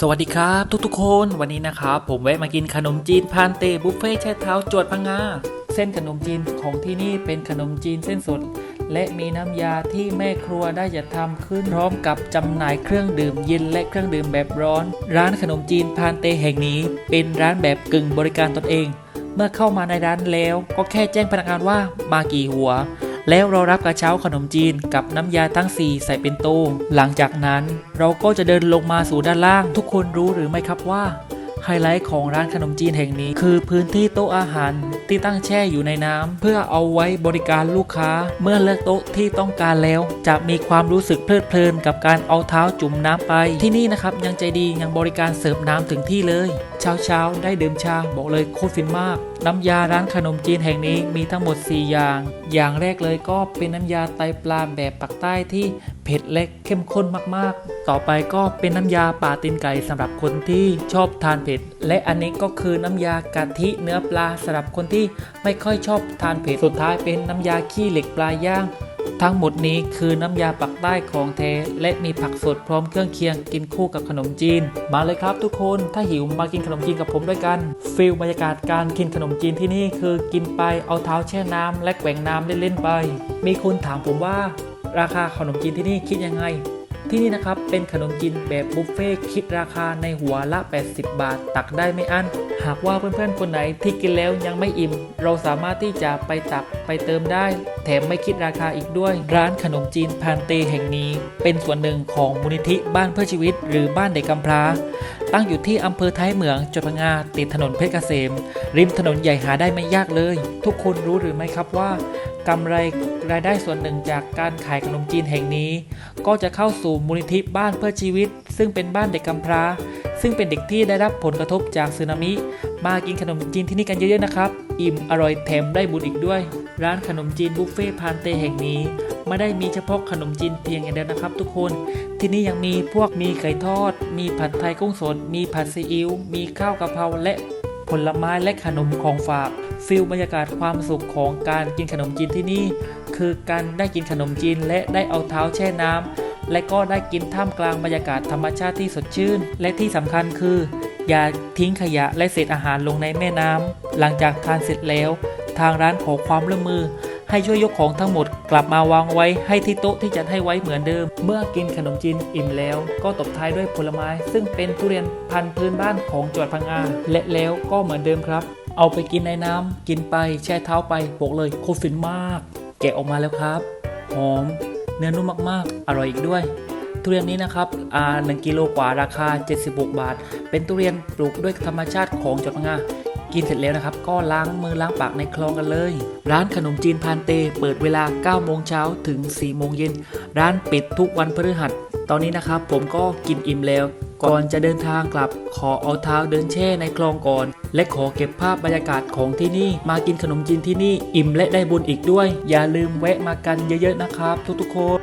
สวัสดีครับ ทุกๆคนวันนี้นะครับ ผมแวะมากินขนมจีนพานเตบุฟเฟ่แช่เท้าจวดพังงาเส้นขนมจีนของที่นี่เป็นขนมจีนเส้นสด และมีน้ำยาที่แม่ครัวได้จัดทำขึ้นพร้อมกับจำหน่ายเครื่องดื่มเย็นและเครื่องดื่มแบบร้อน ร้านขนมจีนพานเตแห่งนี้ เป็นร้านแบบกึ่งบริการตนเอง เมื่อเข้ามาในร้านแล้วก็แค่แจ้งพนักงานว่ามากี่หัว แล้วเรารับกระเช้าขนมจีนกับน้ำยาทั้ง 4 ใส่เป็นโต้หลังจากนั้นเราก็จะเดินลงมาสู่ด้านล่าง ทุกคนรู้หรือไม่ครับว่าไฮไลท์ของร้านขนมจีนแห่งนี้คือพื้นที่โต๊ะอาหารที่ตั้งแช่อยู่ในน้ำเพื่อเอาไว้บริการลูกค้า เมื่อเลือกโต๊ะที่ต้องการแล้ว จะมีความรู้สึกเพลิดเพลินกับการเอาเท้าจุ่มน้ำไป ที่นี่นะครับยังใจดียังบริการเสิร์ฟน้ำถึงที่เลยเช้าเช้าๆได้ดื่มชาบอกเลยโคตรฟินมาก น้ำยาร้านขนมจีนแห่งนี้มีทั้งหมด 4 อย่าง อย่างแรกเลยก็เป็นน้ำยาไตปลาแบบปักใต้ที่เผ็ดและเข้มข้นมากๆ ต่อไปก็เป็นน้ำยาป่าตีนไก่สำหรับคนที่ชอบทานเผ็ด และอันนี้ก็คือน้ำยากะทิเนื้อปลาสำหรับคนที่ไม่ค่อยชอบทานเผ็ด สุดท้ายเป็นน้ำยาขี้เหล็กปลาย่าง ทั้งหมดนี้คือน้ำยาปักใต้ของแท้และมีผักสดพร้อมเครื่องเคียงกินคู่กับขนมจีน มาเลยครับทุกคนถ้าหิวมากินขนมจีนกับผมด้วยกัน ฟิลบรรยากาศการกินขนมจีนที่นี่คือกินไปเอาเท้าแช่น้ำและแกว่งน้ำเล่นๆไป มีคนถามผมว่า ราคาขนมจีนที่นี่คิดยังไง ที่นี่นะครับเป็นขนมจีนแบบบุฟเฟ่คิดราคาในหัวละ 80 บาท ตักได้ไม่อั้น หากว่าเพื่อนๆคนไหนที่กินแล้วยังไม่อิ่ม เราสามารถที่จะไปตักไปเติมได้ แถมไม่คิดราคาอีกด้วย ร้านขนมจีนพานเตแห่งนี้ เป็นส่วนหนึ่งของมูลนิธิบ้านเพื่อชีวิต หรือบ้านเด็กกำพร้า ตั้งอยู่ที่อำเภอท้ายเหมืองจังหวัดพังงาติดถนนเพชรเกษม ริมถนนใหญ่หาได้ไม่ยากเลย ทุกคนรู้หรือไม่ครับว่ากำไร รายได้ส่วนหนึ่งจากการขายขนมจีนแห่งนี้ ก็จะเข้าสู่มูลนิธิบ้านเพื่อชีวิต ซึ่งเป็นบ้านเด็กกำพร้า ซึ่งเป็นเด็กที่ได้รับผลกระทบจากสึนามิ มากินขนมจีนที่นี่กันเยอะๆนะครับ อิ่มอร่อยแถมได้บุญอีกด้วย ร้านขนมจีนบุฟเฟ่พานเตแห่งนี้ไม่ได้มีเฉพาะขนมจีนเพียงอย่างเดียวนะครับ ทุกคน ที่นี่ยังมีพวกมีไก่ทอด มีผัดไทยกุ้งสด มีผัดซีอิ๊ว มีข้าวกะเพราและ ผลไม้และขนมของฝากฟิลบรรยากาศความสุขของการกินขนมจีนที่นี่ คือการได้กินขนมจีนและได้เอาเท้าแช่น้ำและก็ได้กินท่ามกลางบรรยากาศธรรมชาติที่สดชื่น และที่สำคัญคือ อย่าทิ้งขยะและเศษอาหารลงในแม่น้ำหลังจากทานเสร็จแล้ว ทางร้านขอความร่วมมือ ให้ช่วยยกของทั้งหมด กลับมาวางไว้ให้ที่โต๊ะที่จัดให้ไว้เหมือนเดิม เมื่อกินขนมจีนอิ่มแล้ว ก็ตบท้ายด้วยผลไม้ ซึ่งเป็นทุเรียนพันธุ์พื้นบ้านของจังหวัดพังงาและแล้วก็เหมือนเดิมครับ เอาไปกินในน้ำกินไปแช่เท้าไปบอกเลยโคตรฟินมาก แกะออกมาแล้วครับหอม เนื้อนุ่มมากๆ อร่อยอีกด้วยทุเรียนนี้นะครับอ่า1กิโลกว่าราคา 76 บาท เป็นทุเรียนปลูกด้วยธรรมชาติของจังหวัดพังงา กินเสร็จแล้วนะครับ ก็ล้างมือล้างปากในคลองกันเลย ร้านขนมจีนพานเต เปิดเวลา 9 โมงเช้าถึง 4 โมงเย็น ร้านปิดทุกวันพฤหัส ตอนนี้นะครับ ผมก็กินอิ่มแล้ว ก่อนจะเดินทางกลับ ขอเอาเท้าเดินแช่ในคลองก่อน และขอเก็บภาพบรรยากาศของที่นี่ มากินขนมจีนที่นี่อิ่มและได้บุญอีกด้วย อย่าลืมแวะมากันเยอะๆนะครับ ทุกๆคน